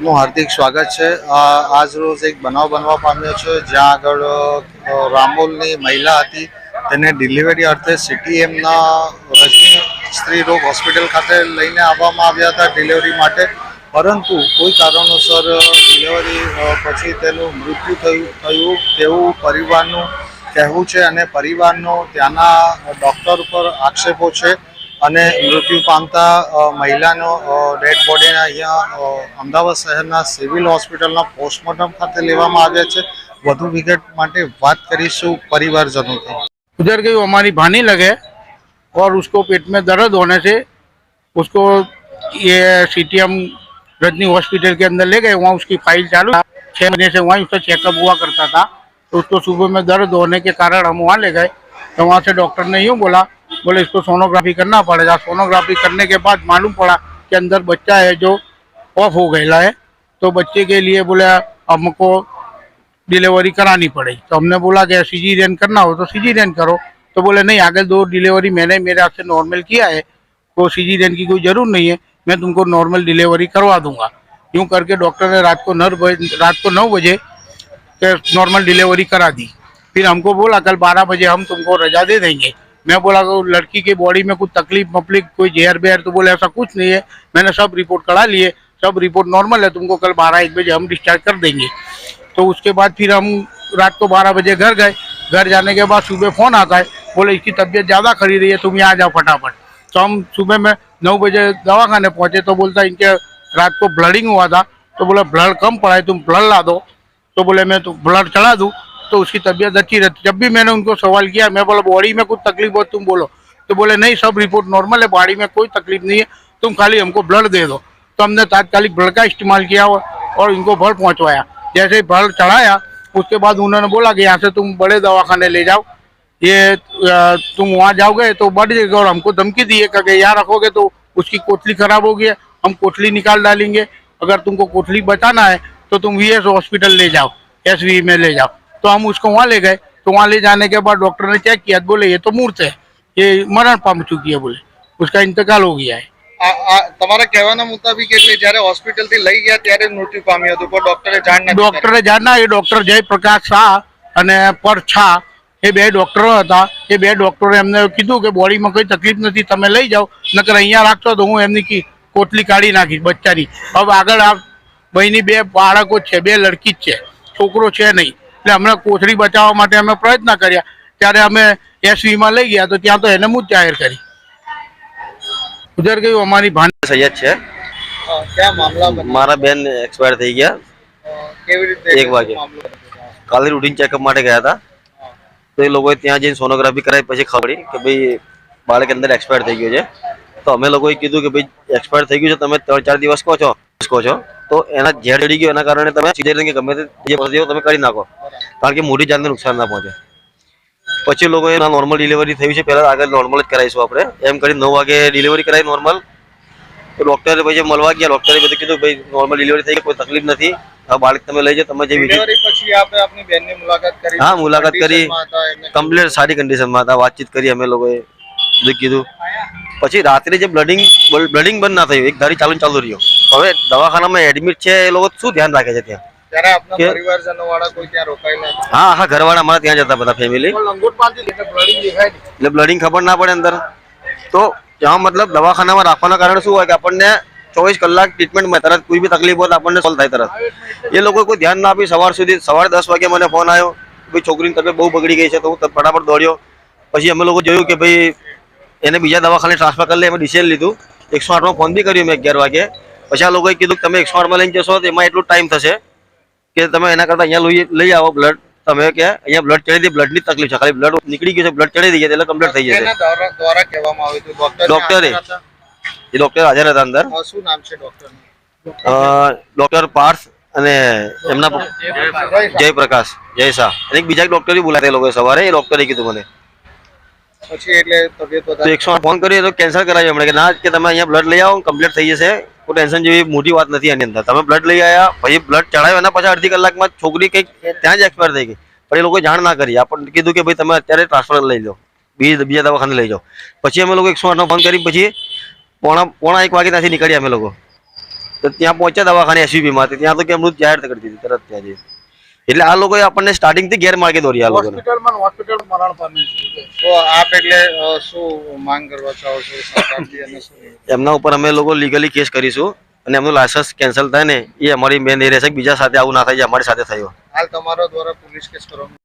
નું હાર્દિક સ્વાગત છે. આજ રોજ એક બનાવ બનવા પામ્યો છે, જ્યાં આગળ રામોલની મહિલા હતી. તેને ડિલિવરી અર્થે સીટીએમના રજની સ્ત્રી રોગ હોસ્પિટલ ખાતે લઈને આવવામાં આવ્યા હતા ડિલિવરી માટે. પરંતુ કોઈ કારણોસર ડિલિવરી પછી તેનું મૃત્યુ થયું થયું તેવું પરિવારનું કહેવું છે અને પરિવારનો ત્યાંના ડૉક્ટર ઉપર આક્ષેપો છે. અને મૃત્યુ પામતા અ, મહિલાનો ડેડ બોડીને અહીંયા અ, અમદાવાદ શહેરના સિવિલ હોસ્પિટલના પોસ્ટમોર્ટમ ખાતે લેવામાં આવ્યા છે વધુ વિગત માટે વાત કરીશું પરિવારજનોથી उधर गई वो हमारी भानी लगे और उसको पेट में दर्द होने से उसको ये सीटीएम रजनी हॉस्पिटल के अंदर ले गए वहाँ उसकी फाइल चालू था। छः महीने से वहीं उसका चेकअप हुआ करता था तो उसको सुबह में दर्द होने के कारण हम वहाँ ले गए तो वहाँ से डॉक्टर ने यूँ बोला बोले, इसको सोनोग्राफी करना पड़ेगा। सोनोग्राफी करने के बाद मालूम पड़ा कि अंदर बच्चा है जो ऑफ़ हो गया है। तो बच्चे के लिए बोले, हमको डिलीवरी करानी पड़ेगी। तो हमने बोला कि सीजीरियन करना हो तो सीजीरियन करो। तो बोले, नहीं, आगे दो डिलीवरी मैंने, मेरे हाथ से नॉर्मल किया है तो सीजीरियन की कोई ज़रूर नहीं है, मैं तुमको नॉर्मल डिलीवरी करवा दूँगा। यूँ करके डॉक्टर ने रात को नौ बजे, रात को नौ बजे नॉर्मल डिलीवरी करा दी। फिर हमको बोला, कल बारह बजे हम तुमको रजा दे देंगे। मैं बोला लड़की की बॉडी में कुछ तकलीफ़ मफलीफ कोई जहर बेहर तो बोले, ऐसा कुछ नहीं है। मैंने सब रिपोर्ट करा लिए। सब रिपोर्ट नॉर्मल है। तुमको कल बारह एक बजे हम डिस्चार्ज कर देंगे। तो उसके बाद फिर हम रात को बारह बजे घर गए। घर जाने के बाद सुबह फ़ोन आता है बोले, इसकी तबीयत ज़्यादा खड़ी रही है, तुम यहाँ जाओ फटाफट। तो हम सुबह में नौ बजे दवाखाने पहुँचे। तो बोलता, इनके रात को ब्लडिंग हुआ था। तो बोला ब्लड कम पड़ा है, तुम ब्लड ला दो। तो बोले, मैं तो ब्लड चढ़ा दूँ। तो उसकी तबीयत अच्छी रहती। जब भी मैंने उनको सवाल किया, मैं बोला, बॉडी में कुछ तकलीफ़ हो, तुम बोलो। तो बोले, नहीं, सब रिपोर्ट नॉर्मल है, बॉडी में कोई तकलीफ़ नहीं है, तुम खाली हमको ब्लड दे दो। तो हमने तात्कालिक ब्लड का इस्तेमाल किया और इनको ब्लड पहुंचवाया। जैसे ही ब्लड चढ़ाया, उसके बाद उन्होंने बोला कि यहाँ से तुम बड़े दवाखाने ले जाओ। ये तुम वहाँ जाओगे तो बढ़ जाएगा और हमको धमकी दी है कि यहाँ रखोगे तो उसकी कोठली खराब होगी हम कोठली निकाल डालेंगे। अगर तुमको कोठली बचाना है तो तुम वीएस हॉस्पिटल ले जाओ एसवी में ले जाओ। तो हम उसको वहाँ ले गए तो वहाँ ले जाने के बाद डॉक्टर ने चेक किया तो बोले ये तो मूर्त है ये मरण पाम चुकी है बोले उसका इंतकाल हो गया है આ તમારા કહેવાના મુતાબિક એટલે જ્યારે હોસ્પિટલથી લઈ ગયા ત્યારે મૃત્યુ પામ્યું હતું પણ ડોક્ટરે જાણ નથી કરી. ડોક્ટરે જાણના એ ડોક્ટર જયપ્રકાશ શાહ અને પર છા એ બે ડોક્ટરો હતા એ બે ડોક્ટરે એમને કીધું કે બોડીમાં કોઈ તકલીફ નથી તમે લઈ જાઓ નકર અહીંયા રાખશો તો હું એમની કી- કોટલી કાઢી નાખીશ બચ્ચાની હવે આગળ આ બહેની બે બાળકો જ છે બે લડકી જ છે છોકરો છે નહીં એટલે અમને કોથળી બચાવવા માટે અમે પ્રયત્ન કર્યા. ત્યારે અમે એસવીમાં લઈ ગયા તો ત્યાં તો એને મૂજ જાહેર કરી. ઉધર ગયું અમારી ભાન સૈયદ છે? મારા બેન એક્સપાયર થઈ ગયા. અ, કેવી રીતે એક વાગે. કાલે રૂટીન ચેકઅપ માટે ગયા હતા. તો એ લોકોએ ત્યાં જઈને સોનોગ્રાફી કરાવી પછી ખબર કે ભાઈ બાળક અંદર એક્સપાયર થઈ ગયો છે. તો અમે લોકોએ કીધું કે ભાઈ એક્સપાયર થઈ ગયું છે તમે ત્રણ ચાર દિવસ કહો છો. કહો છો. તો એના ઝેર ચડી ગયો એના કારણે તમે સીધે કે ગમે તે જે તમે કરી નાખો. કારણ કે મોટી જાતને નુકસાન ના પહોંચે. પછી લોકોએ નોર્મલ ડિલિવરી થયું છે પહેલાં આગળ નોર્મલ જ કરાવીશું આપણે. એમ કરી નવ વાગે ડિલિવરી કરાવી નોર્મલ તો ડૉક્ટરે પછી મળવા ગયા ડૉક્ટરે બધું કીધું ભાઈ નોર્મલ ડિલિવરી થઈ કોઈ તકલીફ નથી. બાળક તમે લઈ જાઓ તમે જે મુલાકાત કરી. હા, મુલાકાત કરી. કમ્પ્લીટ સારી કન્ડિશનમાં હતા. વાતચીત કરી અમે લોકોએ. બધું કીધું. પછી રાત્રે જે બ્લડિંગ બ્લડિંગ બંધ ના થયું એક ધારી ચાલુ ચાલુ રહ્યો. હવે દવાખાનામાં એડમિટ છે એ લોકો શું ધ્યાન રાખે છે ત્યાં? હતા? હા ઘરવાળા અમારા ત્યાં જતા બધા ફેમિલી એટલે બ્લડિંગ ખબર ના પડે અંદર. તો ત્યાં મતલબ દવાખાનામાં રાખવાના કારણે શું હોય કે આપણને ચોવીસ કલાક ટ્રીટમેન્ટમાં તરત કોઈ બી તકલીફ હોય તો આપણને સોલ્વ થાય તરત. એ લોકો કોઈ ધ્યાન ના આપી સવાર સુધી સવારે દસ વાગે મને ફોન આવ્યો ભાઈ છોકરીની તબિયત બહુ બગડી ગઈ છે તો હું ફટાફટ દોડ્યો. પછી અમે લોકો જોયું કે ભાઈ એને બીજા દવાખાને ટ્રાન્સફર કરી લે ડિસિઝન લીધું. એકસો આઠમાં ફોન બી કર્યું મેં અગિયાર વાગે. પછી આ લોકોએ કીધું કે તમે એકસો આઠમાં લઈને જશો તો એમાં એટલું ટાઈમ થશે કે તમે એના કરતાં અહીંયા લઈ લઈ આવો બ્લડ તમે કે અહીંયા બ્લડ ચડી દે બ્લડની તકલીફ છે. ખાલી બ્લડ નીકળી ગયું છે બ્લડ ચડી દઈએ એટલે કમ્પ્લીટ થઈ જશે. દ્વારા દ્વારા કહેવામાં આવ્યું હતું. ડોક્ટરે. એ ડોક્ટર હાજર હતા અંદર. શું નામ છે ડોક્ટર પાર્થ અને એમના જયપ્રકાશ. જય શાહ. અને બીજા ડોક્ટર બોલાયા એ લોકોએ સવારે. એ ડોક્ટરે કીધું મને. પછી એટલે તબિયત તો વધારે એકસો ફોન કર્યો તો કેન્સલ કરાવ્યો હમણાં કે ના કે તમે અહીંયા બ્લડ લઈ આવો કમ્પ્લીટ થઈ જશે કોઈ ટેન્શન જેવી મોટી વાત નથી આની અંદર તમે બ્લડ લઈ આવ્યા પછી બ્લડ ચડાવ્યો એના પછી અડધી કલાકમાં છોકરી કંઈક ત્યાં જ એક્સપાયર થઈ ગઈ પણ એ લોકોએ જાણ ના કરી આપણને કીધું કે ભાઈ તમે અત્યારે ટ્રાન્સફર લઈ લો બીજા બીજા દવાખાને લઈ જાઓ પછી અમે લોકો એકસો આઠનો ફોન કરી પછી પોણા પોણા એક વાગે ત્યાંથી નીકળ્યા અમે લોકો તો ત્યાં પહોંચ્યા દવાખાને એસયુપીમાં ત્યાં તો કે મૃત જાહેર કરી દીધી તરત ત્યાંથી એટલે આ લોકોએ આપણને સ્ટાર્ટિંગથી ગેરમાર્ગે દોરી આ લોકોને. હોસ્પિટલમાં હોસ્પિટલ મરણ પામેલ છે. તો આપ એટલે શું માંગ કરવા ચાહો છો સરકારથી અને શું? એમના ઉપર અમે લોકો લીગલી કેસ કરીશું અને એમનું લાયસન્સ કેન્સલ થાય ને એ અમારી મેન એ રહેશે કે બીજા સાથે આવું ના થાય જે અમારી સાથે થયું. હાલ તમારા દ્વારા પોલીસ કેસ કરવામાં